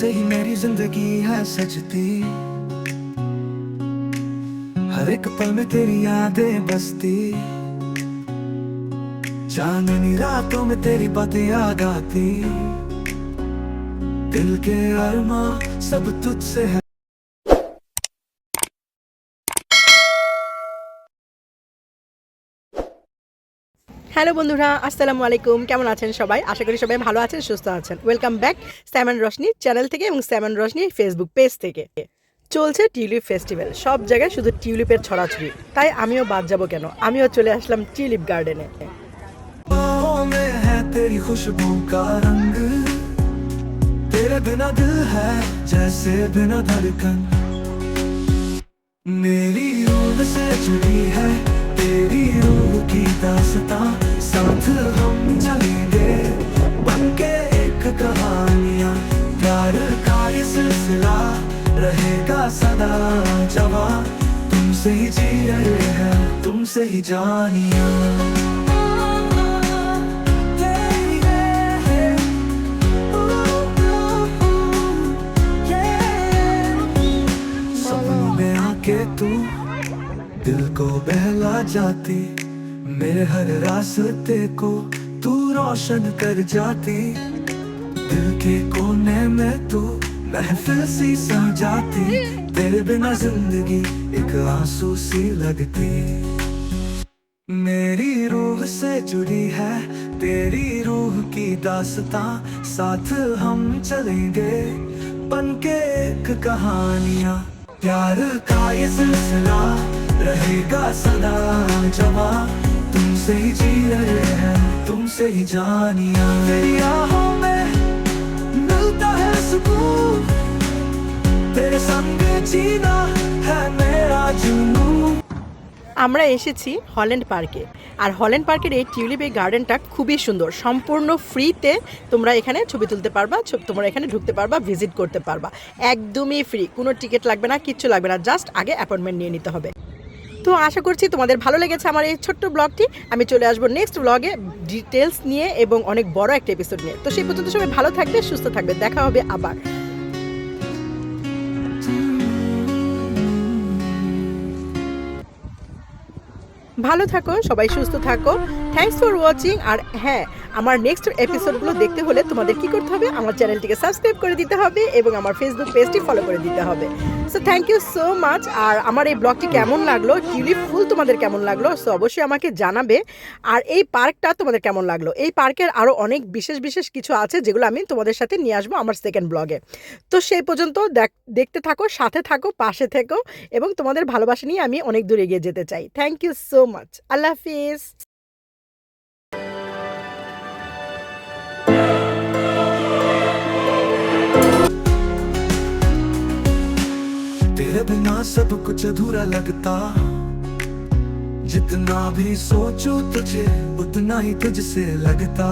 तुमसे ही मेरी ज़िंदगी है सजती। हर एक पल में तेरी यादें बसती। चांदनी रातों में तेरी बातें याद आती। दिल के अरमा सब तुझसे है হ্যালো বন্ধুরা আসসালামু আলাইকুম কেমন আছেন সবাই আশা করি সবাই ভালো আছেন সুস্থ আছেন welcome back Samon Roshni channel থেকে এবং স্যামন রশনি ফেসবুক পেজ থেকে চলছে টিউলিপ ফেস্টিভ্যাল সব জায়গায় শুধু টিউলিপের ছড়াছড়ি তাই আমিও বাদ যাব কেন আমিও চলে আসলাম টিউলিপ গার্ডেনে बाहों में है तेरी खुशबू का रंग तेरे बिना दिल है जैसे बिना धड़कन मेरी रूह से जुड़ी है तेरी रूह की दास्तां साथ हम चलेंगे बन के एक कहानियाँ। प्यार का ये सिलसिला रहेगा सदा। जवा, तुमसे ही जी रहे हैं, तुमसे ही जानिया। आके तू दिल को बहला जाती। मेरे हर रास्ते को तू रोशन कर जाती। दिल के कोने में तू महफिल सी सजाती तेरे बिना ज़िंदगी एक आँसू सी लगती। मेरी रूह से जुड़ी है तेरी रूह की दास्तां। साथ हम चलेंगे बन के एक कहानियाँ। प्यार का ये सिलसिला रहेगा सदा जवा। तुमसे ही जी रहे हैं तुमसे ही जानिया तेरी आहों में मिलता है सुकून तेरे संग जीना है मेरा जुनून আমরা এসেছি হল্যান্ড পার্কে আর হল্যান্ড পার্কের এই টিউলিপ এই গার্ডেনটা খুবই সুন্দর সম্পূর্ণ ফ্রিতে তোমরা এখানে ছবি তুলতে পারবা ছ- তোমরা এখানে ঢুকতে পারবা ভিজিট করতে পারবা একদমই ফ্রি কোনো টিকিট লাগবে না কিচ্ছু লাগবে না জাস্ট আগে অ্যাপয়েন্টমেন্ট নিয়ে নিতে হবে তো আশা করছি তোমাদের ভালো লেগেছে আমার এই ছোট্ট ব্লগটি। আমি চলে আসব নেক্সট ব্লগে ডিটেলস নিয়ে এবং অনেক বড় একটা এপিসোড নিয়ে। তো সেই পর্যন্ত সবাই ভালো থাকবে, সুস্থ থাকবে। দেখা হবে আবার। ভালো থাকো, সবাই সুস্থ থাকো। থ্যাঙ্কস ফর ওয়াচিং আর হ্যাঁ আমার নেক্সট এপিসোডগুলো দেখতে হলে তোমাদের কি করতে হবে? আমার চ্যানেলটিকে সাবস্ক্রাইব করে দিতে হবে এবং আমার ফেসবুক পেজটি ফলো করে দিতে হবে। So thank you so much আর আমার এই ব্লগটি কেমন লাগল? টিউলিপ ফুল তোমাদের কেমন লাগল? সো অবশ্যই আমাকে জানাবে। আর এই পার্কটা তোমাদের কেমন লাগল? এই পার্কের আরও অনেক বিশেষ বিশেষ কিছু আছে যেগুলো আমি তোমাদের সাথে নিয়ে আসব আমার সেকেন্ড ব্লগে তো সেই পর্যন্ত দেখ- দেখতে থাকো, সাথে থাকো, পাশে থেকো এবং তোমাদের ভালোবাসা নিয়ে আমি অনেক দূর এগিয়ে যেতে চাই। থ্যাংক ইউ সো মাচ আল্লাহ হাফিজ तेरे बिना सब कुछ अधूरा लगता जितना भी सोचो तुझे उतना ही तुझसे लगता